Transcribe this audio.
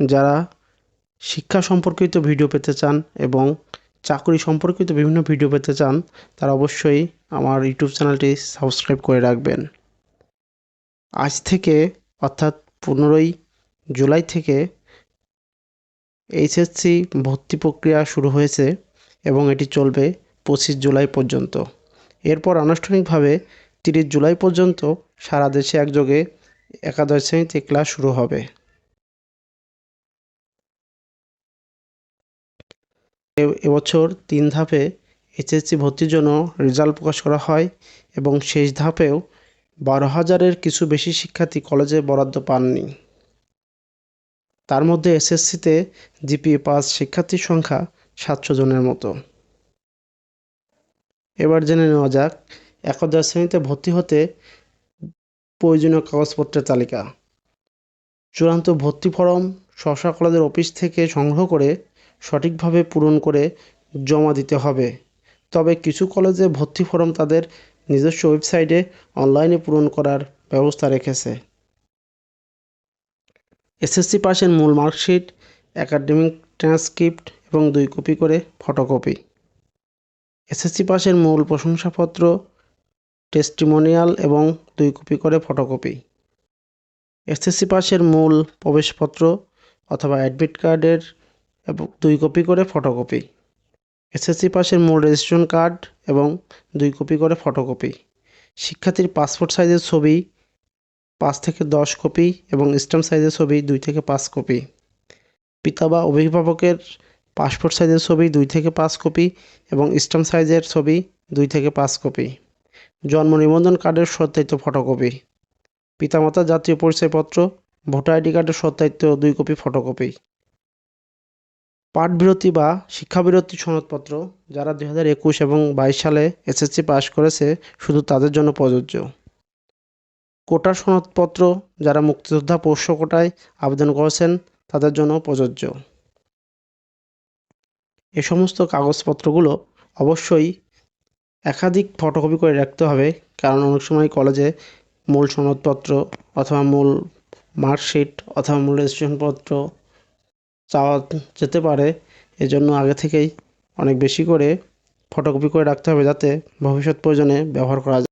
যারা শিক্ষা সম্পর্কিত ভিডিও পেতে চান এবং চাকরি সম্পর্কিত বিভিন্ন ভিডিও পেতে চান, তারা অবশ্যই আমার ইউটিউব চ্যানেলটি সাবস্ক্রাইব করে রাখবেন। আজ থেকে, অর্থাৎ পনেরোই জুলাই থেকে এইচএসসি ভর্তি প্রক্রিয়া শুরু হয়েছে এবং এটি চলবে পঁচিশ জুলাই পর্যন্ত। এরপর আনুষ্ঠানিকভাবে তিরিশ জুলাই পর্যন্ত সারা দেশে একযোগে একাদশ শ্রেণীতে ক্লাস শুরু হবে। এবছর তিন ধাপে এইচএসসি ভর্তির জন্য রেজাল্ট প্রকাশ করা হয় এবং শেষ ধাপেও বারো হাজারের কিছু বেশি শিক্ষার্থী কলেজে বরাদ্দ পাননি। তার মধ্যে এসএসসিতে জিপিএ পাস শিক্ষার্থীর সংখ্যা সাতশো জনের মতো। এবার জেনে নেওয়া যাক, একাদশ শ্রেণীতে ভর্তি হতে প্রয়োজনীয় কাগজপত্রের তালিকা। চূড়ান্ত ভর্তি ফরম স্ব কলেজের অফিস থেকে সংগ্রহ করে সঠিকভাবে পূরণ করে জমা দিতে হবে। তবে কিছু কলেজে ভর্তি ফরম তাদের নিজস্ব ওয়েবসাইটে অনলাইনে পূরণ করার ব্যবস্থা রেখেছে। এসএসসি পাসের মূল মার্কশিট, একাডেমিক ট্রান্সক্রিপ্ট এবং দুই কপি করে ফটোকপি। এসএসসি পাসের মূল প্রশংসাপত্র, টেস্টিমোনিয়াল এবং দুই কপি করে ফটোকপি। এসএসসি পাসের মূল প্রবেশপত্র অথবা অ্যাডমিট কার্ডের এবং দুই কপি করে ফটোকপি এসএসসি পাসের মূল রেজিস্ট্রেশন কার্ড এবং দুই কপি করে ফটোকপি শিক্ষার্থীর পাসপোর্ট সাইজের ছবি, পাঁচ থেকে দশ কপি এবং স্ট্যাম্প সাইজের ছবি, দুই থেকে পাঁচ কপি। পিতা বা অভিভাবকের পাসপোর্ট সাইজের ছবি, দুই থেকে পাঁচ কপি এবং স্ট্যাম্প সাইজের ছবি, দুই থেকে পাঁচ কপি। জন্ম নিবন্ধন কার্ডের সত্যায়িত ফটোকপি পিতামাতার জাতীয় পরিচয়পত্র, ভোটার আইডি কার্ডের সত্যায়িত দুই কপি ফটোকপি পাঠবিরতি বা শিক্ষাবিরতি সনদপত্র যারা দুই হাজার একুশ এবং বাইশ সালে এসএসসি পাস করেছে শুধু তাদের জন্য প্রযোজ্য। কোটার সনদপত্র যারা মুক্তিযোদ্ধা পোষ্য কোটায় আবেদন করেছেন তাদের জন্য প্রযোজ্য। এ সমস্ত কাগজপত্রগুলো অবশ্যই একাধিক ফটোকপি করে রাখতে হবে, কারণ অনেক সময় কলেজে মূল সনদপত্র অথবা মূল মার্কশিট অথবা মূল রেজিস্ট্রেশনপত্র চাওয়া যেতে পারে, এজন্য আগে থেকেই অনেক বেশি করে ফটোকপি করে রাখতে হবে যাতে ভবিষ্যৎ প্রয়োজনে ব্যবহার করা যায়।